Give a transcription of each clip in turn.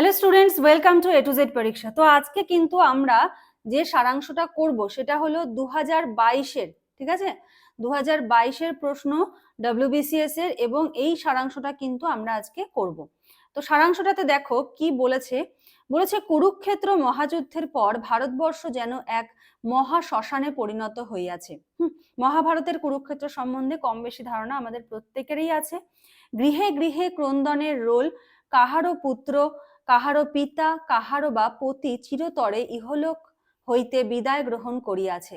Hello students welcome to A to Z পরীক্ষা তো আজকে কিন্তু আমরা যে সারাংশটা করব, সেটা হলো দু হাজার বাইশের, ঠিক আছে? দু হাজার বাইশের প্রশ্ন ডব্লিউবিসিএস এর এবং এই সারাংশটা কিন্তু আমরা আজকে করব। তো সারাংশটাতে দেখো কি বলেছে। বলেছে, কুরুক্ষেত্র মহাযুদ্ধের পর ভারতবর্ষ যেন এক মহা শ্মশানে পরিণত হইয়াছে। মহাভারতের কুরুক্ষেত্র সম্বন্ধে কম বেশি ধারণা আমাদের প্রত্যেকেরই আছে। গৃহে গৃহে ক্রন্দনের রোল, কাহারও পুত্র কাহারও পিতা কাহারও বা পতি চিরতরে ইহলোক হইতে বিদায় গ্রহণ করিয়াছে।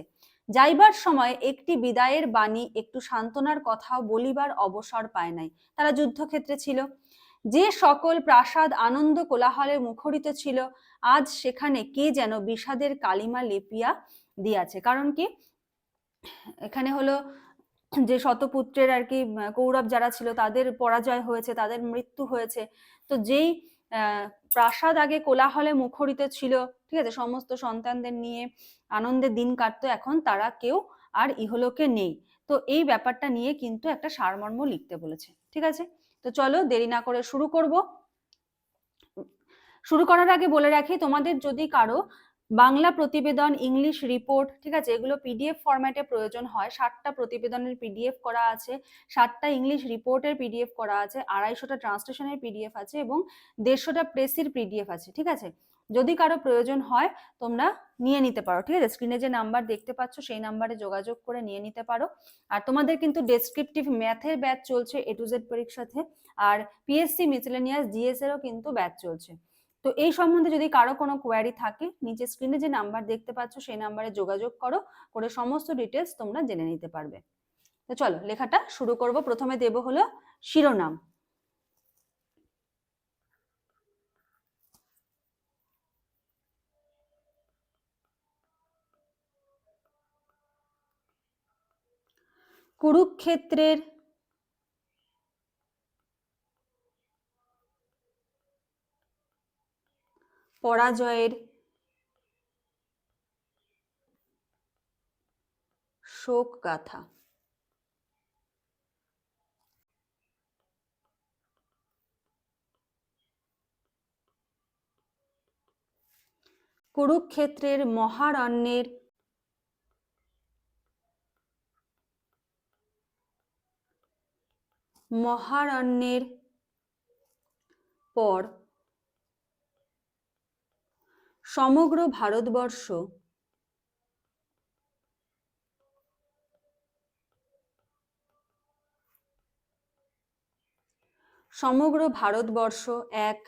যাইবার সময় একটি বিদায়ের বাণী, একটু সান্ত্বনার কথাও বলিবার অবসর পায় নাই। তারা যুদ্ধক্ষেত্রে ছিল। যে সকল প্রাসাদ আনন্দ কোলাহলে মুখরিত ছিল, আজ সেখানে কে যেন বিষাদের কালিমা লেপিয়া দিয়াছে। কারণ কি? এখানে হলো যে শতপুত্রের আর কি কৌরব যারা ছিল, তাদের পরাজয় হয়েছে, তাদের মৃত্যু হয়েছে। তো যেই প্রাসাদ আগে কোলাহলে মুখরিত ছিল। ঠিক আছে? সমস্ত সন্তানদের নিয়ে আনন্দের দিন কাটতো। এখন তারা কেউ আর ইহলোকে নেই। তো এই ব্যাপারটা নিয়ে কিন্তু একটা সারমর্ম লিখতে বলেছে। ঠিক আছে? তো চলো দেরি না করে শুরু করব। শুরু করার আগে বলে রাখি, তোমাদের যদি কারও বাংলা প্রতিবেদন, ইংলিশ রিপোর্ট ঠিক আছে? এগুলো পিডিএফ ফরম্যাটে প্রয়োজন হয়। ষাটটা প্রতিবেদনের পিডিএফ করা আছে ষাটটা ইংলিশ রিপোর্টের পিডিএফ করা আছে, আড়াইশোটা ট্রান্সলেশনের পিডিএফ আছে এবং দেড়শোটা প্রেসির পিডিএফ আছে, ঠিক আছে? যদি কারও প্রয়োজন হয়, তোমরা নিয়ে নিতে পারো, ঠিক আছে? স্ক্রিনে যে নাম্বার দেখতে পাচ্ছ, সেই নাম্বারে যোগাযোগ করে নিয়ে নিতে পারো। আর তোমাদের কিন্তু ডেসক্রিপটিভ ম্যাথের ব্যাচ চলছে এ টু জেড পরীক্ষাতে আর পিএসসি মিসেলেনিয়াস জিএস এরও কিন্তু ব্যাচ চলছে। তো এই সম্বন্ধে যদি কারও কোনো কোয়ারি থাকে, নিচে স্ক্রিনে যে নাম্বার দেখতে পাচ্ছ, সেই নাম্বারে যোগাযোগ করো, করে সমস্ত ডিটেলস তোমরা জেনে নিতে পারবে। তো চলো, লেখাটা শুরু করব। প্রথমে দেব হলো শিরোনাম। কুরুক্ষেত্রের পরাজয়ের শোক গাথা কুরুক্ষেত্রের মহারণ্যের মহারণ্যের পর সমগ্র ভারতবর্ষ সমগ্র ভারতবর্ষ এক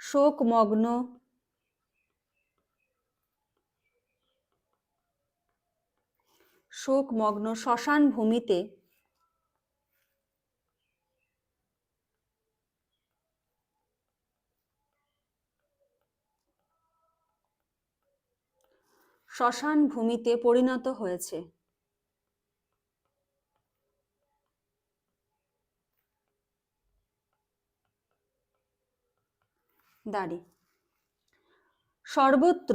শোকমগ্ন শোকমগ্ন শ্মশান ভূমিতে শ্মশান ভূমিতে পরিণত হয়েছে। দাড়ি। সর্বত্র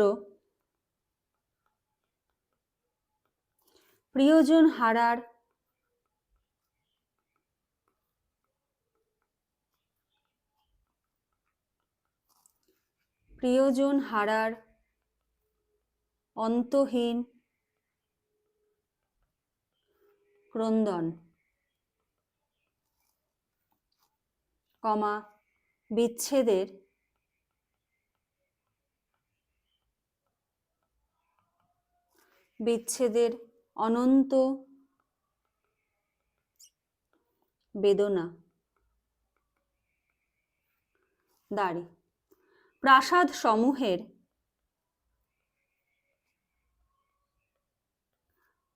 প্রিয়জন হারার প্রিয়জন হারার অন্তহীন ক্রন্দন কমা বিচ্ছেদের বিচ্ছেদের অনন্ত বেদনা। দাড়ি। প্রাসাদ সমূহের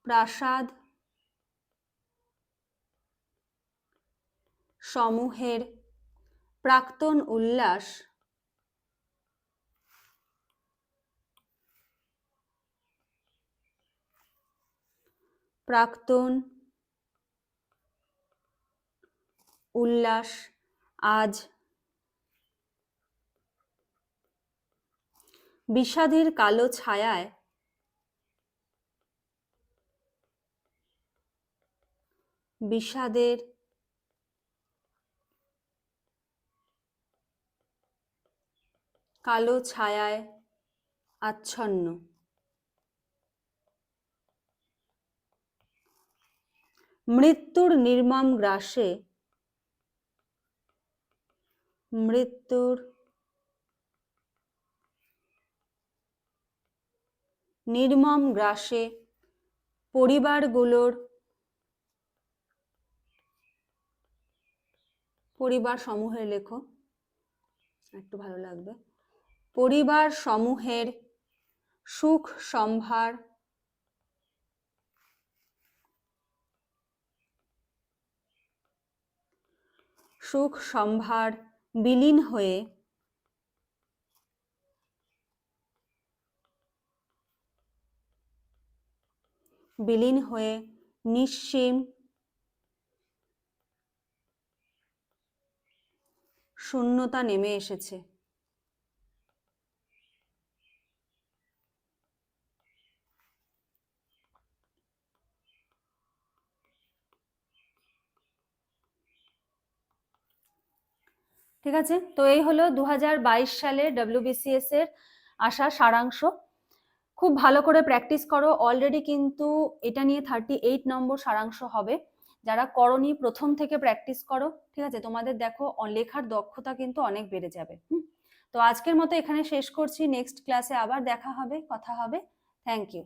প্রাসাদ সমূহের প্রাক্তন উল্লাস প্রাক্তন উল্লাস আজ বিষাদের কালো ছায়ায় বিষাদের কালো ছায়ায় আচ্ছন্ন। মৃত্যুর নির্মম গ্রাসে মৃত্যুর নির্মম গ্রাসে পরিবারগুলোর পরিবার সমূহের লেখো। একটু ভালো লাগবে। পরিবার সমূহের সুখ সম্ভার সুখ সম্ভার বিলীন হয়ে বিলীন হয়ে নিঃসীম শূন্যতা নেমে এসেছে। ঠিক আছে? তো এই হলো দু হাজার বাইশ সালে ডব্লিউবিসিএস এর আসা সারাংশ। খুব ভালো করে প্র্যাকটিস করো। অলরেডি কিন্তু এটা নিয়ে থার্টি এইট নম্বর সারাংশ হবে। যারা করনি, প্রথম থেকে প্র্যাকটিস করো, ঠিক আছে? তোমাদের দেখো লেখার দক্ষতা কিন্তু অনেক বেড়ে যাবে, হুম? তো আজকের মতো এখানে শেষ করছি। নেক্সট ক্লাসে আবার দেখা হবে, কথা হবে। Thank you